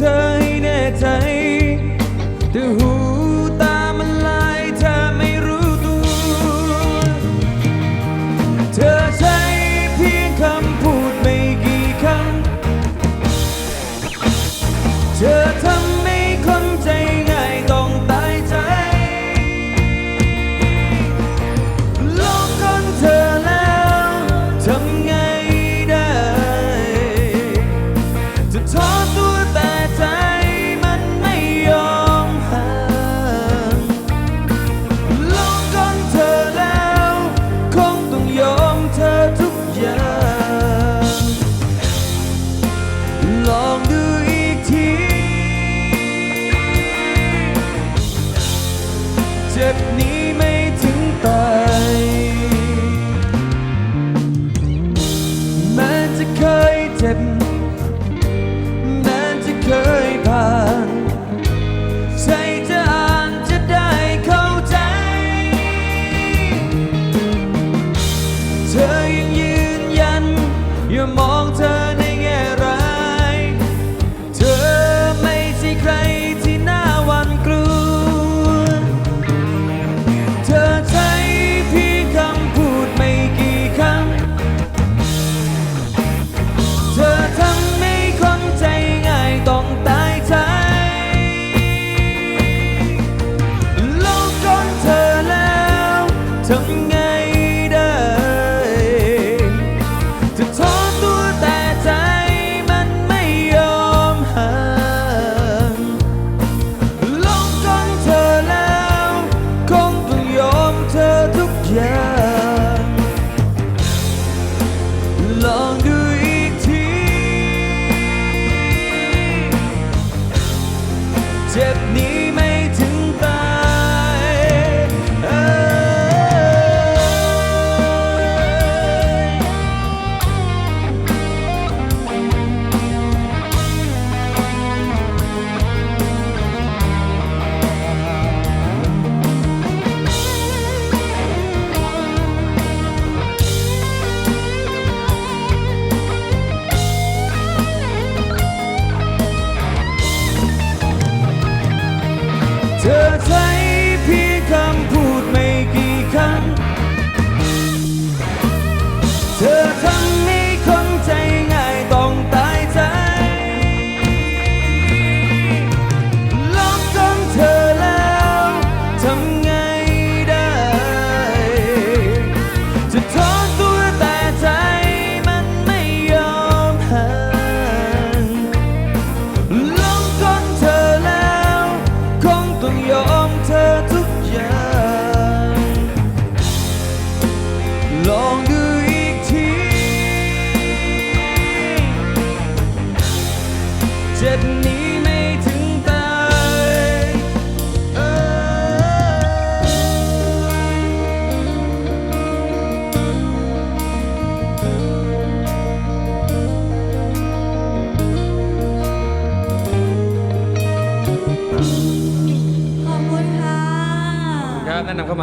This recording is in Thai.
day. จ็บนี้ไม่ถึงตายแม้จะเคยเจ็บ จะนีไม่ถึงตายขอบคุณค่ะ ครับแนะนำเข้ามา